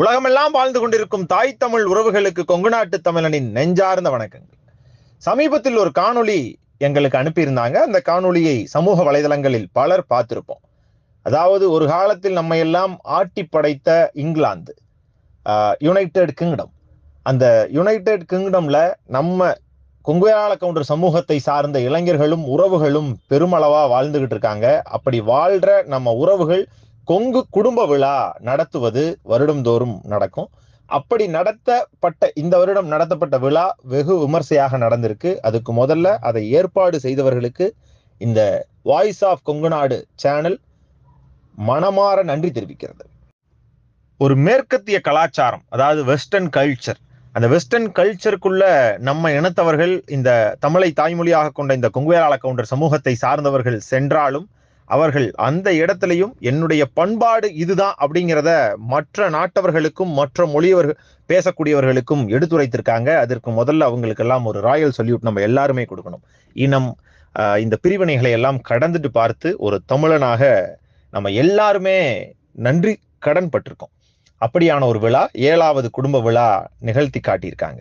உலகமெல்லாம் வாழ்ந்து கொண்டிருக்கும் தாய் தமிழ் உறவுகளுக்கு கொங்கு நாட்டு தமிழனின் நெஞ்சார்ந்த வணக்கங்கள். சமீபத்தில் ஒரு காணொளி எங்களுக்கு அனுப்பியிருந்தாங்க. அந்த காணொளியை சமூக வலைதளங்களில் பலர் பார்த்திருப்போம். அதாவது ஒரு காலத்தில் நம்ம எல்லாம் ஆட்டி படைத்த இங்கிலாந்து யுனைடெட் கிங்டம் அந்த யுனைடெட் கிங்டம்ல நம்ம கொங்குயாள கவுண்டர் சமூகத்தை சார்ந்த இளைஞர்களும் உறவுகளும் பெருமளவா வாழ்ந்துகிட்டு இருக்காங்க. அப்படி வாழ்ற நம்ம உறவுகள் கொங்கு குடும்ப விழா நடத்துவது வருடந்தோறும் நடக்கும். அப்படி நடத்தப்பட்ட இந்த வருடம் நடத்தப்பட்ட விழா வெகு விமர்சையாக நடந்திருக்கு. அதுக்கு முதல்ல அதை ஏற்பாடு செய்தவர்களுக்கு இந்த வாய்ஸ் ஆஃப் கொங்குநாடு சேனல் மனமாற நன்றி தெரிவிக்கிறது. ஒரு மேற்கத்திய கலாச்சாரம் அதாவது வெஸ்டர்ன் கல்ச்சர் அந்த வெஸ்டர்ன் கல்ச்சருக்குள்ள நம்ம இனத்தவர்கள் இந்த தமிழை தாய்மொழியாக கொண்ட இந்த கொங்குவேலாள கவுண்டர் சமூகத்தை சார்ந்தவர்கள் சென்றாலும் அவர்கள் அந்த இடத்துலையும் என்னுடைய பண்பாடு இதுதான் அப்படிங்கிறத மற்ற நாட்டவர்களுக்கும் மற்ற மொழியவர்கள் பேசக்கூடியவர்களுக்கும் எடுத்துரைத்திருக்காங்க. அதற்கு முதல்ல அவங்களுக்கெல்லாம் ஒரு ராயல் சொல்யூட் நம்ம எல்லாருமே கொடுக்கணும். இனம் இந்த பிரிவினைகளை எல்லாம் கடந்துட்டு பார்த்து ஒரு தமிழனாக நம்ம எல்லாருமே நன்றி கடன் பட்டிருக்கோம் அப்படியான ஒரு விழா ஏழாவது குடும்ப விழா நிகழ்த்தி காட்டியிருக்காங்க.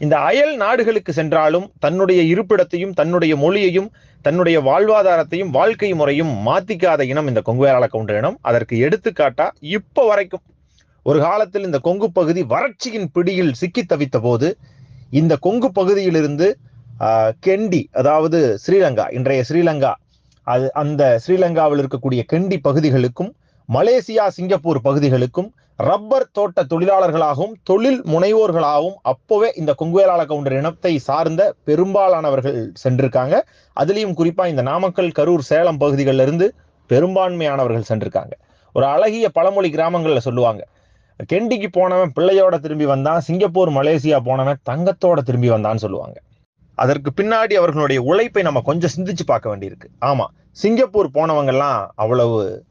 இந்த அயல் நாடுகளுக்கு சென்றாலும் தன்னுடைய இருப்பிடத்தையும் தன்னுடைய மொழியையும் தன்னுடைய வாழ்வாதாரத்தையும் வாழ்க்கை முறையும் மாத்திக்காத இனம் இந்த கொங்குவேரால கவுண்டர் இனம். அதற்கு எடுத்துக்காட்டா இப்ப வரைக்கும் ஒரு காலத்தில் இந்த கொங்கு பகுதி வறட்சியின் பிடியில் சிக்கி தவித்த போது இந்த கொங்கு பகுதியிலிருந்து கெண்டி அதாவது ஸ்ரீலங்கா இன்றைய ஸ்ரீலங்கா அது அந்த ஸ்ரீலங்காவில் இருக்கக்கூடிய கெண்டி பகுதிகளுக்கும் மலேசியா சிங்கப்பூர் பகுதிகளுக்கும் ரப்பர் தோட்ட தொழிலாளர்களாகவும் தொழில் முனைவோர்களாகவும் அப்போவே இந்த கொங்குவேலாள கவுண்டர் இனத்தை சார்ந்த பெரும்பாலானவர்கள் சென்றிருக்காங்க. அதுலேயும் குறிப்பாக இந்த நாமக்கல் கரூர் சேலம் பகுதிகளில் இருந்து பெரும்பான்மையானவர்கள் சென்றிருக்காங்க. ஒரு அழகிய பழமொழி கிராமங்களில் சொல்லுவாங்க. கெண்டிக்கு போனவன் பிள்ளையோட திரும்பி வந்தான் சிங்கப்பூர் மலேசியா போனவன் தங்கத்தோட திரும்பி வந்தான்னு சொல்லுவாங்க. அதற்கு பின்னாடி அவர்களுடைய உழைப்பை நம்ம கொஞ்சம் சிந்திச்சு பார்க்க வேண்டியிருக்கு. ஆமாம் சிங்கப்பூர் போனவங்கெல்லாம் அவ்வளவு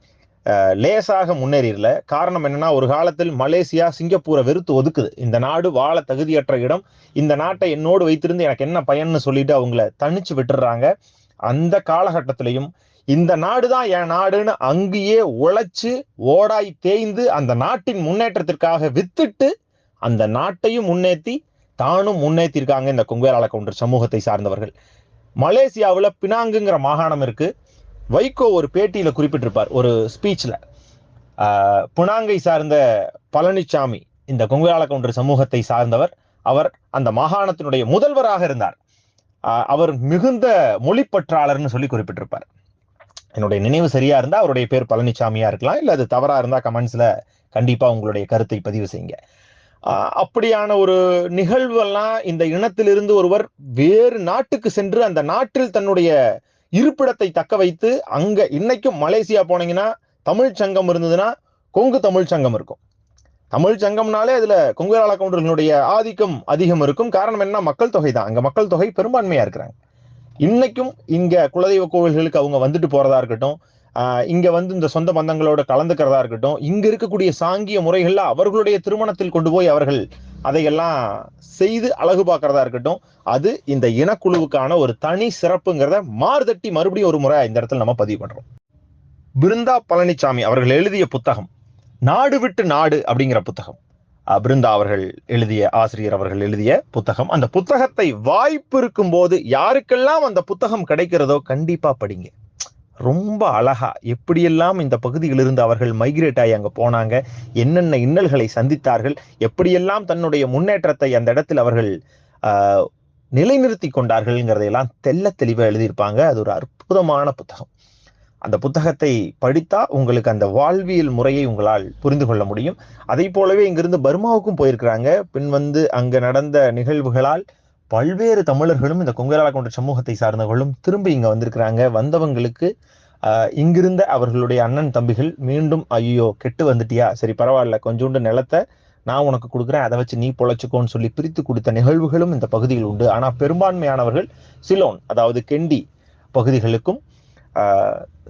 லேசாக முன்னேறிடல. காரணம் என்னன்னா ஒரு காலத்தில் மலேசியா சிங்கப்பூரை வெறுத்து ஒதுக்குது. இந்த நாடு வாழ தகுதியற்ற இடம். இந்த நாட்டை என்னோடு வைத்திருந்து எனக்கு என்ன பயன்னு சொல்லிட்டு அவங்கள தனிச்சு விட்டுறாங்க அந்த காலகட்டத்திலையும் இந்த நாடு தான் என் நாடுன்னு அங்கேயே உழைச்சு ஓடாய் தேய்ந்து அந்த நாட்டின் முன்னேற்றத்திற்காக வித்துட்டு அந்த நாட்டையும் முன்னேற்றி தானும் முன்னேற்றிருக்காங்க இந்த கொங்குவேலாள கவுண்டர் சமூகத்தை சார்ந்தவர்கள். மலேசியாவில் பினாங்குங்கிற மாகாணம் இருக்கு. வைகோ ஒரு பேட்டியில் குறிப்பிட்டிருப்பார் ஒரு ஸ்பீச்சில் புனாங்கை சார்ந்த பழனிசாமி இந்த கொங்குவேலாள கொன்று சமூகத்தை சார்ந்தவர் அவர் அந்த மாகாணத்தினுடைய முதல்வராக இருந்தார். அவர் மிகுந்த மொழிப்பற்றாளர்னு சொல்லி குறிப்பிட்டிருப்பார். என்னுடைய நினைவு சரியா இருந்தால் அவருடைய பேர் பழனிசாமியா இருக்கலாம் இல்லை அது தவறா இருந்தால் கமெண்ட்ஸில் கண்டிப்பாக உங்களுடைய கருத்தை பதிவு செய்யுங்க. அப்படியான ஒரு நிகழ்வெல்லாம் இந்த இனத்திலிருந்து ஒருவர் வேறு நாட்டுக்கு சென்று அந்த நாட்டில் தன்னுடைய இருப்பிடத்தை தக்க வைத்து அங்க இன்னைக்கும் மலேசியா போனீங்கன்னா தமிழ் சங்கம் இருந்ததுன்னா கொங்கு தமிழ் சங்கம் இருக்கும். தமிழ் சங்கம்னாலே அதுல கொங்குவேலாள கவுண்டர்களுடைய ஆதிக்கம் அதிகம் இருக்கும். காரணம் என்ன? மக்கள் தொகை தான். அங்க மக்கள் தொகை பெரும்பான்மையா இருக்கிறாங்க. இன்னைக்கும் இங்க குலதெய்வ கோவில்களுக்கு அவங்க வந்துட்டு போறதா இருக்கட்டும் இங்க வந்து இந்த சொந்த பந்தங்களோட கலந்துக்கிறதா இருக்கட்டும் இங்க இருக்கக்கூடிய சாங்கிய முறைகள்ல அவர்களுடைய திருமணத்தில் கொண்டு போய் அவர்கள் அதையெல்லாம் செய்து அழகு பார்க்கறதா இருக்கட்டும் அது இந்த இனக்குழுவுக்கான ஒரு தனி சிறப்புங்கிறத மார்தட்டி மறுபடியும் ஒரு முறை இந்த இடத்துல நம்ம பதிவு பண்றோம். பிருந்தா பழனிசாமி அவர்கள் எழுதிய புத்தகம் நாடு விட்டு நாடு அப்படிங்கிற புத்தகம். பிருந்தா அவர்கள் எழுதிய ஆசிரியர் அவர்கள் எழுதிய புத்தகம். அந்த புத்தகத்தை வாய்ப்பு இருக்கும் போது யாருக்கெல்லாம் அந்த புத்தகம் கிடைக்கிறதோ கண்டிப்பா படிங்க. ரொம்ப அழகா எப்படியெல்லாம் இந்த பகுதியிலிருந்து அவர்கள் மைக்ரேட் ஆகி அங்கே போனாங்க என்னென்ன இன்னல்களை சந்தித்தார்கள் எப்படியெல்லாம் தன்னுடைய முன்னேற்றத்தை அந்த இடத்தில் அவர்கள் நிலைநிறுத்தி கொண்டார்கள்ங்கிறதையெல்லாம் தெல்ல தெளிவாக எழுதியிருப்பாங்க. அது ஒரு அற்புதமான புத்தகம். அந்த புத்தகத்தை படித்தா உங்களுக்கு அந்த வாழ்வியல் முறையை உங்களால் புரிந்து கொள்ள முடியும். அதை போலவே இங்கிருந்து பர்மாவுக்கும் போயிருக்கிறாங்க. பின் வந்து அங்க நடந்த நிகழ்வுகளால் பல்வேறு தமிழர்களும் இந்த கொங்குவேலாள கொண்ட சமூகத்தை சார்ந்தவர்களும் திரும்பி இங்க வந்திருக்கிறாங்க. வந்தவங்களுக்கு இங்கிருந்த அவர்களுடைய அண்ணன் தம்பிகள் மீண்டும் ஐயோ கெட்டு வந்துட்டியா? சரி பரவாயில்ல கொஞ்சோண்டு நிலத்தை நான் உனக்கு கொடுக்குறேன். அதை வச்சு நீ பொழைச்சிக்கோன்னு சொல்லி பிரித்து கொடுத்த நிகழ்வுகளும் இந்த பகுதியில் உண்டு. ஆனால் பெரும்பான்மையானவர்கள் சிலோன் அதாவது கெண்டி பகுதிகளுக்கும்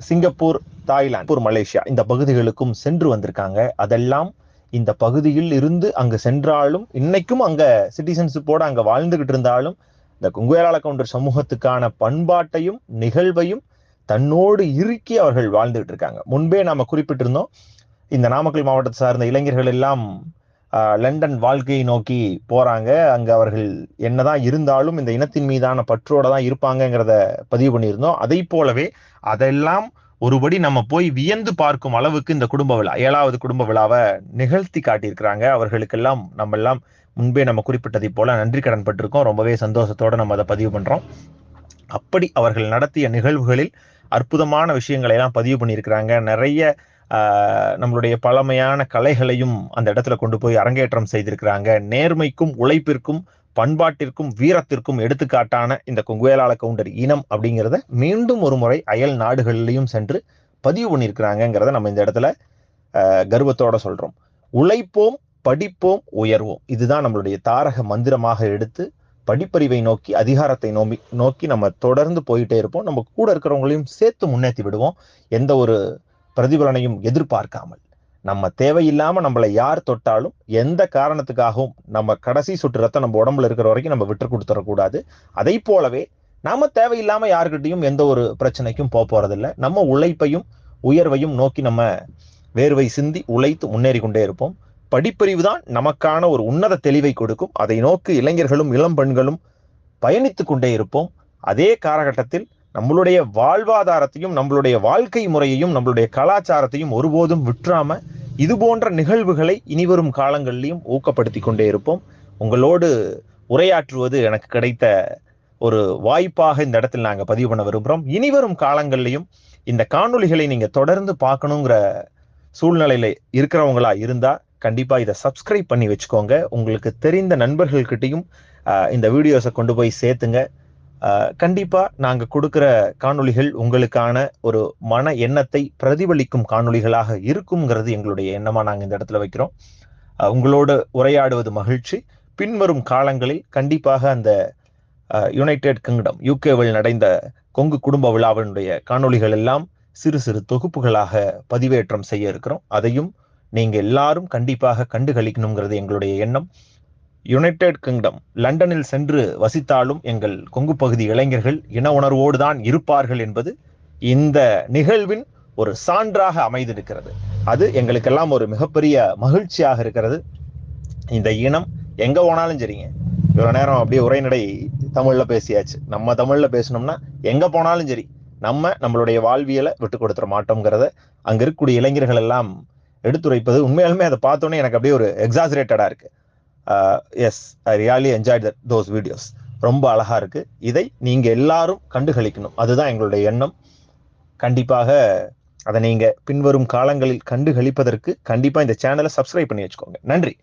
சிங்கப்பூர் தாய்லாந்து மலேசியா இந்த பகுதிகளுக்கும் சென்று வந்திருக்காங்க. அதெல்லாம் இந்த பகுதியில் இருந்து அங்கு சென்றாலும் இன்னைக்கும் அங்க சிட்டிசன்ஷிப்போட அங்க வாழ்ந்துகிட்டு இருந்தாலும் இந்த குங்குவேலாள கவுண்டர் சமூகத்துக்கான பண்பாட்டையும் நிகழ்வையும் தன்னோடு இறுக்கி அவர்கள் வாழ்ந்துகிட்டு இருக்காங்க. முன்பே நாம குறிப்பிட்டிருந்தோம் இந்த நாமக்கல் மாவட்டத்தை சார்ந்த இளைஞர்கள் எல்லாம் லண்டன் வாழ்க்கையை நோக்கி போறாங்க. அங்க அவர்கள் என்னதான் இருந்தாலும் இந்த இனத்தின் மீதான பற்றோட தான் இருப்பாங்கங்கிறத பதிவு பண்ணியிருந்தோம். அதை போலவே அதெல்லாம் ஒருபடி நம்ம போய் வியந்து பார்க்கும் அளவுக்கு இந்த குடும்ப விழா ஏழாவது குடும்ப விழாவை நிகழ்த்தி காட்டியிருக்கிறாங்க. அவர்களுக்கெல்லாம் நம்ம எல்லாம் முன்பே நம்ம குறிப்பிட்டதை போல நன்றி கடன் பட்டிருக்கோம். ரொம்பவே சந்தோஷத்தோட நம்ம அதை பதிவு பண்றோம். அப்படி அவர்கள் நடத்திய நிகழ்வுகளில் அற்புதமான விஷயங்களை எல்லாம் பதிவு பண்ணியிருக்கிறாங்க. நிறைய நம்மளுடைய பழமையான கலைகளையும் அந்த இடத்துல கொண்டு போய் அரங்கேற்றம் செய்திருக்கிறாங்க. நேர்மைக்கும் உழைப்பிற்கும் பண்பாட்டிற்கும் வீரத்திற்கும் எடுத்துக்காட்டான இந்த கொங்குவேலாள கவுண்டர் இனம் அப்படிங்கிறத மீண்டும் ஒரு முறை அயல் நாடுகளிலையும் சென்று பதிவு பண்ணியிருக்கிறாங்கங்கிறத நம்ம இந்த இடத்துல கர்வத்தோட சொல்றோம். உழைப்போம் படிப்போம் உயர்வோம். இதுதான் நம்மளுடைய தாரக மந்திரமாக எடுத்து படிப்பறிவை நோக்கி அதிகாரத்தை நோக்கி நோக்கி நம்ம தொடர்ந்து போயிட்டே இருப்போம். நம்ம கூட இருக்கிறவங்களையும் சேர்த்து முன்னேற்றி விடுவோம். எந்த ஒரு பிரதிபலனையும் எதிர்பார்க்காமல். நம்ம தேவையில்லாம நம்மளை யார் தொட்டாலும் எந்த காரணத்துக்காகவும் நம்ம கடைசி சுற்று ரத்தம் நம்ம உடம்புல இருக்கிற வரைக்கும் நம்ம விட்டு கொடுத்துடக்கூடாது அதை போலவே நாம தேவையில்லாம யாருக்கிட்டையும் எந்த ஒரு பிரச்சனைக்கும் போக போறதில்ல. நம்ம உழைப்பையும் உயர்வையும் நோக்கி நம்ம வேர்வை சிந்தி உழைத்து முன்னேறி கொண்டே இருப்போம். படிப்பறிவு தான் நமக்கான ஒரு உன்னத தெளிவை கொடுக்கும். அதை நோக்கி இளைஞர்களும் இளம் பெண்களும் பயணித்து கொண்டே இருப்போம். அதே காலகட்டத்தில் நம்மளுடைய வாழ்வாதாரத்தையும் நம்மளுடைய வாழ்க்கை முறையையும் நம்மளுடைய கலாச்சாரத்தையும் ஒருபோதும் விட்டுறாம இது போன்ற நிகழ்வுகளை இனிவரும் காலங்களிலும் ஊக்கப்படுத்தி கொண்டே இருப்போம். உங்களோடு உரையாற்றுவது எனக்கு கிடைத்த ஒரு வாய்ப்பாக இந்த இடத்தில் நாங்க பதிவு பண்ண விரும்புகிறோம் இனிவரும் காலங்கள்லையும் இந்த காணொலிகளை நீங்கள் தொடர்ந்து பார்க்கணுங்கிற சூழ்நிலையில இருக்கிறவங்களா இருந்தா கண்டிப்பா இதை சப்ஸ்கிரைப் பண்ணி வச்சுக்கோங்க. உங்களுக்கு தெரிந்த நண்பர்கள்கிட்டையும் ஆஹ், இந்த வீடியோஸை கொண்டு போய் சேர்த்துங்க. கண்டிப்பா நாங்க கொடுக்கிற காணொளிகள் உங்களுக்கான ஒரு மன எண்ணத்தை பிரதிபலிக்கும் காணொளிகளாக இருக்குங்கிறது எங்களுடைய எண்ணமா நாங்க இந்த இடத்துல வைக்கிறோம். உங்களோடு உரையாடுவது மகிழ்ச்சி. பின்வரும் காலங்களில் கண்டிப்பாக அந்த யுனைடெட் கிங்டம் யூகேவில் நடந்த கொங்கு குடும்ப விழாவினுடைய காணொளிகள் எல்லாம் சிறு சிறு தொகுப்புகளாக பதிவேற்றம் செய்ய இருக்கிறோம். அதையும் நீங்க எல்லாரும் கண்டிப்பாக கண்டுகளிக்கணுங்கிறது எங்களுடைய எண்ணம். யுனைடெட் கிங்டம் லண்டனில் சென்று வசித்தாலும் எங்கள் கொங்கு பகுதி இளைஞர்கள் இன உணர்வோடு தான் இருப்பார்கள் என்பது இந்த நிகழ்வின் ஒரு சான்றாக அமைந்திருக்கிறது. அது எங்களுக்கெல்லாம் ஒரு மிகப்பெரிய மகிழ்ச்சியாக இருக்கிறது. இந்த இனம் எங்க போனாலும் சரிங்க. இவ்வளோ நேரம் அப்படியே உரைநடை தமிழ்ல பேசியாச்சு. நம்ம தமிழ்ல பேசணும்னா எங்க போனாலும் சரி நம்ம நம்மளுடைய வாழ்வியலை விட்டு கொடுத்துட மாட்டோங்கிறத அங்க இருக்கக்கூடிய இளைஞர்கள் எல்லாம் எடுத்துரைப்பது உண்மையாலுமே அதை பார்த்தோன்னே எனக்கு அப்படியே ஒரு எக்ஸாசரேட்டடா இருக்கு. Yes I really enjoy that those videos ரொம்ப அழகா இருக்கு. இதை நீங்க எல்லாரும் கண்டுகளிக்கணும். அதுதான் எங்களுடைய எண்ணம். கண்டிப்பாக அதை நீங்க பின்வரும் காலங்களில் கண்டுகளிப்பதற்கு கண்டிப்பா இந்த சேனலை சப்ஸ்கிரைப் பண்ணி வச்சுக்கோங்க. நன்றி.